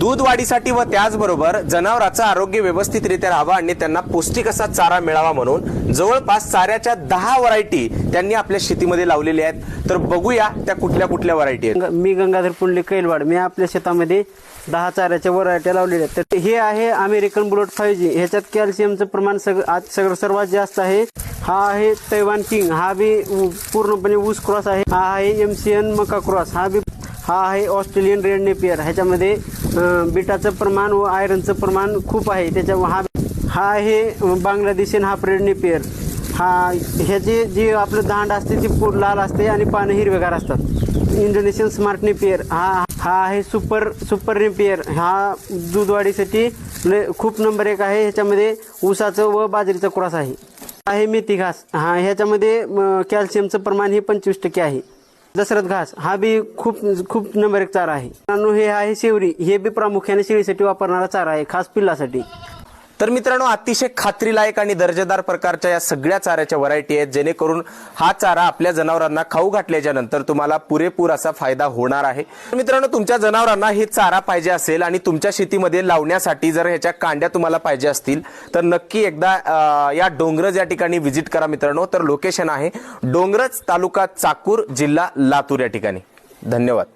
दूध वाढीसाठी व त्याचबरोबर जनावरांचं आरोग्य व्यवस्थितरित्या राहावं आणि त्यांना पौष्टिक असा चारा मिळावा म्हणून जवळपास चाऱ्याच्या दहा व्हरायटी त्यांनी आपल्या शेतीमध्ये लावलेल्या आहेत. तर बघूया त्या कुठल्या कुठल्या व्हरायटी आहेत. ग- मी गंगाधर पुंडलिक कैलवाड. मी आपल्या शेतामध्ये दहा चाऱ्याच्या व्हरायट्या लावलेल्या आहेत. तर हे आहे अमेरिकन बुलेट फाईव्ह जी ह्याच्यात कॅल्शियमचं प्रमाण सग आज सगळं सर्वात जास्त आहे. हा आहे तैवान किंग. हा बी पूर्णपणे ऊस क्रॉस आहे. हा आहे एम सी एन मका क्रॉस. हा बी हा आहे ऑस्ट्रेलियन रेड नेपियर. ह्याच्यामध्ये बिटाचं प्रमाण व आयरनचं प्रमाण खूप आहे. त्याच्या हा हा आहे बांगलादेशीन हा हाफ पेअर हा ह्याचे जे आपलं दांड असते ती पूर्ण लाल असते आणि पानं हिरवेगार असतात. इंडोनेशियन स्मार्ट निपियर हा हा आहे सुपर सुपर निपियर हा दूधवाढीसाठी लय खूप नंबर एक आहे. ह्याच्यामध्ये ऊसाचं व बाजरीचं क्रॉस आहे. आहे मेथी घास. हा ह्याच्यामध्ये कॅल्शियमचं प्रमाण हे पंचवीस टक्के आहे. दशरथ घास हा बी खूप खूप नंबर एक चारा आहे. हे आहे शेवरी. हे बी प्रामुख्याने शेळीसाठी वापरणारा चारा आहे खास पिल्लासाठी. तर मित्रांनो अतिशय खात्रीलायक आणि दर्जेदार प्रकारच्या या सगळ्या चाऱ्याच्या व्हरायटी आहेत जेणेकरून हा चारा आपल्या जनावरांना खाऊ घातल्याच्या नंतर तुम्हाला पुरेपूर असा फायदा होणार आहे. मित्रांनो तुमच्या जनावरांना हे चारा पाहिजे असेल आणि तुमच्या शेतीमध्ये लावण्यासाठी जर ह्याच्या कांड्या तुम्हाला पाहिजे असतील तर नक्की एकदा या डोंगरज या ठिकाणी व्हिजिट करा मित्रांनो. तर लोकेशन आहे डोंगरज तालुका चाकूर जिल्हा लातूर या ठिकाणी. धन्यवाद.